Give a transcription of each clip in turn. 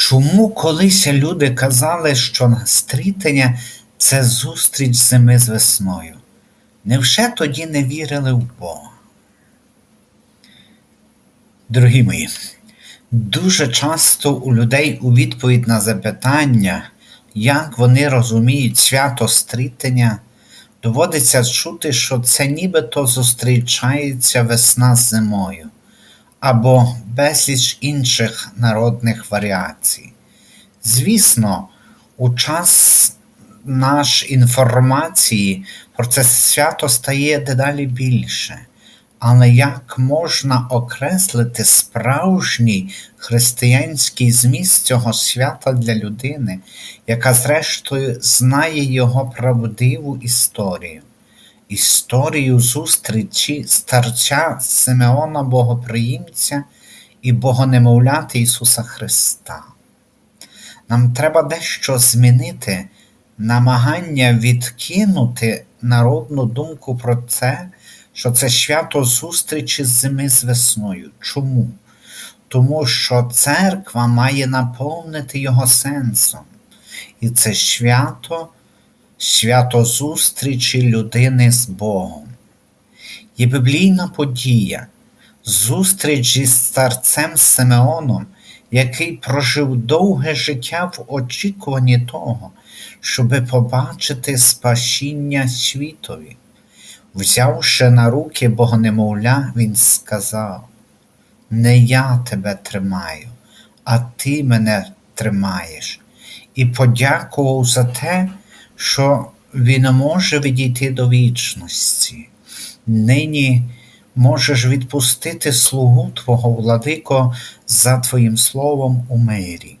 Чому колись люди казали, що стрітення це зустріч зими з весною? Невже тоді не вірили в Бога? Дорогі мої, дуже часто у людей у відповідь на запитання, як вони розуміють свято стрітення, доводиться чути, що це нібито зустрічається весна з зимою або безліч інших народних варіацій. Звісно, у час наш інформації про це свято стає дедалі більше. Але як можна окреслити справжній християнський зміст цього свята для людини, яка, зрештою, знає його правдиву історію? Історію зустрічі старця Симеона Богоприємця і Богонемовляти Ісуса Христа. Нам треба дещо змінити намагання відкинути народну думку про це, що це свято зустрічі зими з весною. Чому? Тому що церква має наповнити його сенсом. І це свято свято зустрічі людини з Богом. Є біблійна подія, зустріч із старцем Симеоном, який прожив довге життя в очікуванні того, щоби побачити спасіння світові. Взявши на руки Богонемовля, він сказав: Не я тебе тримаю, а ти мене тримаєш, і подякував за те, що він може відійти до вічності. Нині можеш відпустити слугу Твого владико за Твоїм словом у мирі,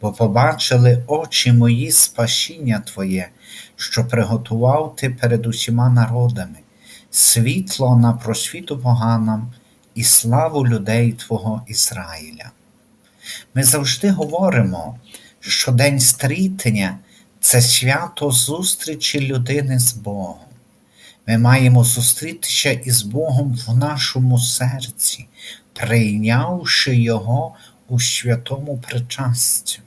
бо побачили очі мої спасіння Твоє, що приготував Ти перед усіма народами, світло на просвіту поганам і славу людей Твого Ізраїля. Ми завжди говоримо, що День стрітення це свято зустрічі людини з Богом. Ми маємо зустрітися із Богом в нашому серці, прийнявши Його у святому причасті.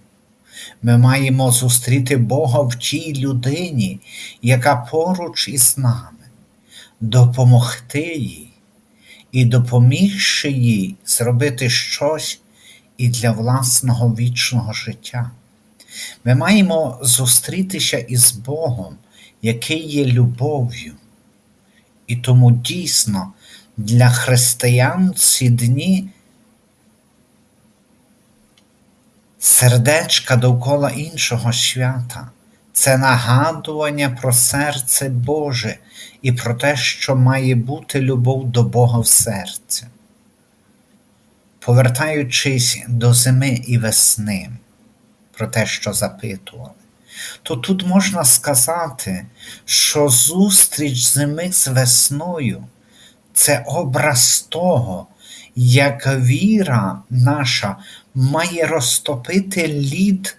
Ми маємо зустріти Бога в тій людині, яка поруч із нами, допомогти їй і допомігши їй зробити щось і для власного вічного життя. Ми маємо зустрітися із Богом, який є любов'ю. І тому дійсно для християн ці дні сердечка довкола іншого свята це нагадування про серце Боже і про те, що має бути любов до Бога в серці. Повертаючись до зими і весни про те, що запитували, то тут можна сказати, що зустріч зими з весною це образ того, як віра наша має розтопити лід,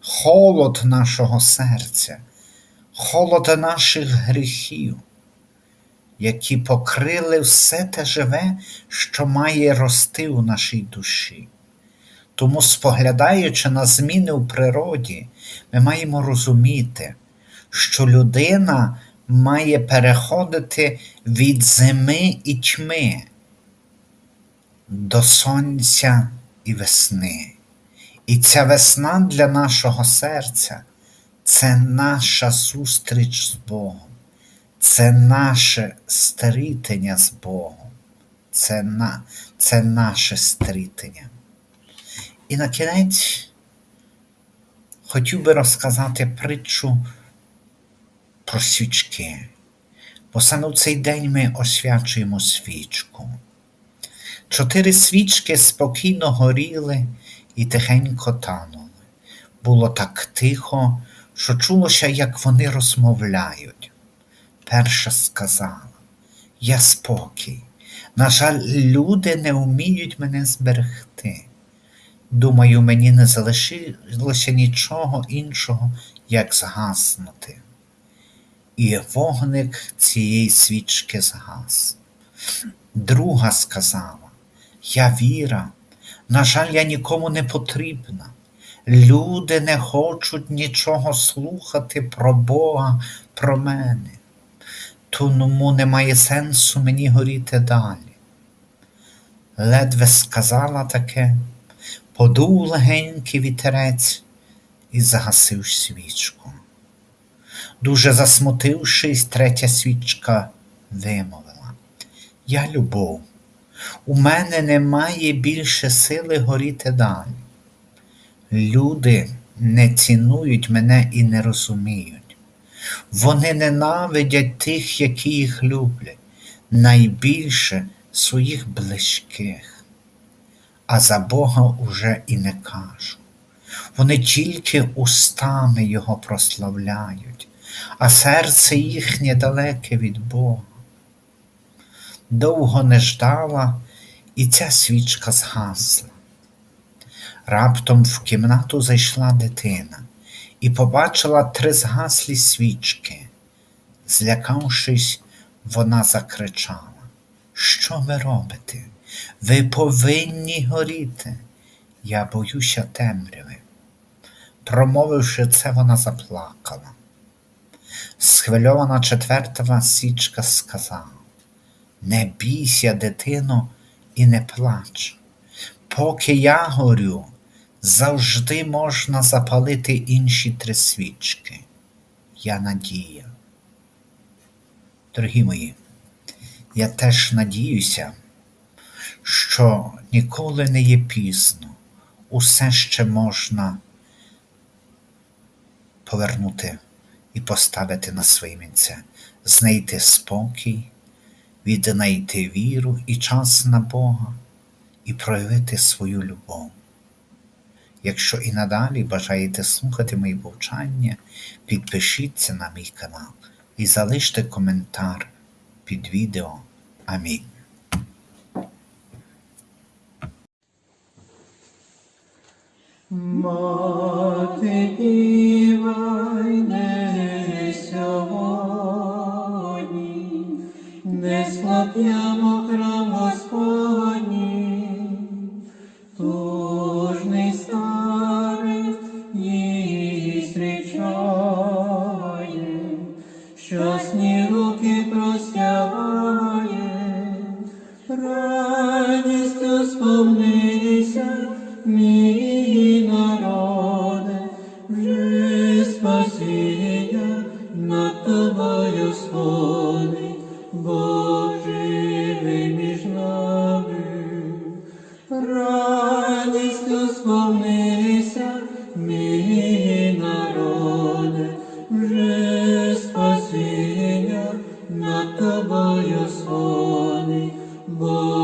холод нашого серця, холод наших гріхів, які покрили все те живе, що має рости у нашій душі. Тому, споглядаючи на зміни в природі, ми маємо розуміти, що людина має переходити від зими і тьми до сонця і весни. І ця весна для нашого серця це наша зустріч з Богом, це наше стрітення з Богом, це, на, це наше стрітення. І на кінець хотів би розказати притчу про свічки, бо саме в цей день ми освячуємо свічку. Чотири свічки спокійно горіли і тихенько танули. Було так тихо, що чулося, як вони розмовляють. Перша сказала: Я спокій. На жаль, люди не вміють мене зберегти. Думаю, мені не залишилося нічого іншого, як згаснути. І вогник цієї свічки згас. Друга сказала, я віра, на жаль, я нікому не потрібна. Люди не хочуть нічого слухати про Бога, про мене. Тому немає сенсу мені горіти далі. Ледве сказала таке, подув легенький вітерець і загасив свічку. Дуже засмутившись, третя свічка вимовила. Я любов, у мене немає більше сили горіти далі. Люди не цінують мене і не розуміють. Вони ненавидять тих, які їх люблять, найбільше своїх близьких. А за Бога уже і не кажу. Вони тільки устами Його прославляють, а серце їхнє далеке від Бога. Довго не ждала, і ця свічка згасла. Раптом в кімнату зайшла дитина і побачила три згаслі свічки. Злякавшись, вона закричала. Що ви робите? Ви повинні горіти. Я боюся темряви. Промовивши це, вона заплакала. Схвильована четверта свічка сказала Не бійся, дитино, і не плач. Поки я горю, завжди можна запалити інші три свічки. Я надія. Дорогі мої, я теж надіюся, що ніколи не є пізно, усе ще можна повернути і поставити на своє місце, знайти спокій, віднайти віру і час на Бога і проявити свою любов. Якщо і надалі бажаєте слухати мої повчання, підпишіться на мій канал і залиште коментар під відео. Амінь. Спасіння над тобою сходить, Бог живий між нами. Радістю сповнися, мій народе, вже спасіння над тобою сходить, Бог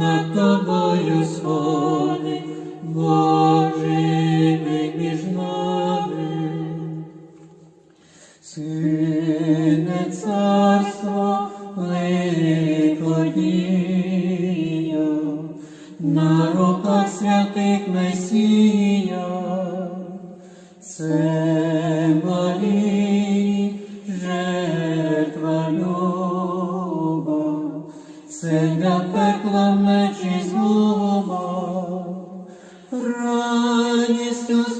над тобою сходить, Бог живий між нами. Сине царство Лиходія, на руках святих Месія, це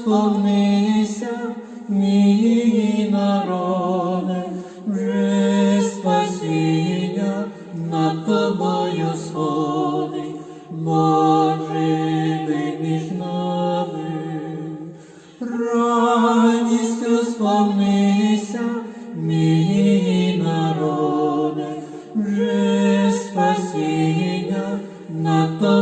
сповнися, мій народе, вже спасіння над тобою сходить, Боже ти між нами, радістю сповнися, мій народе, вже спасіння над тобою.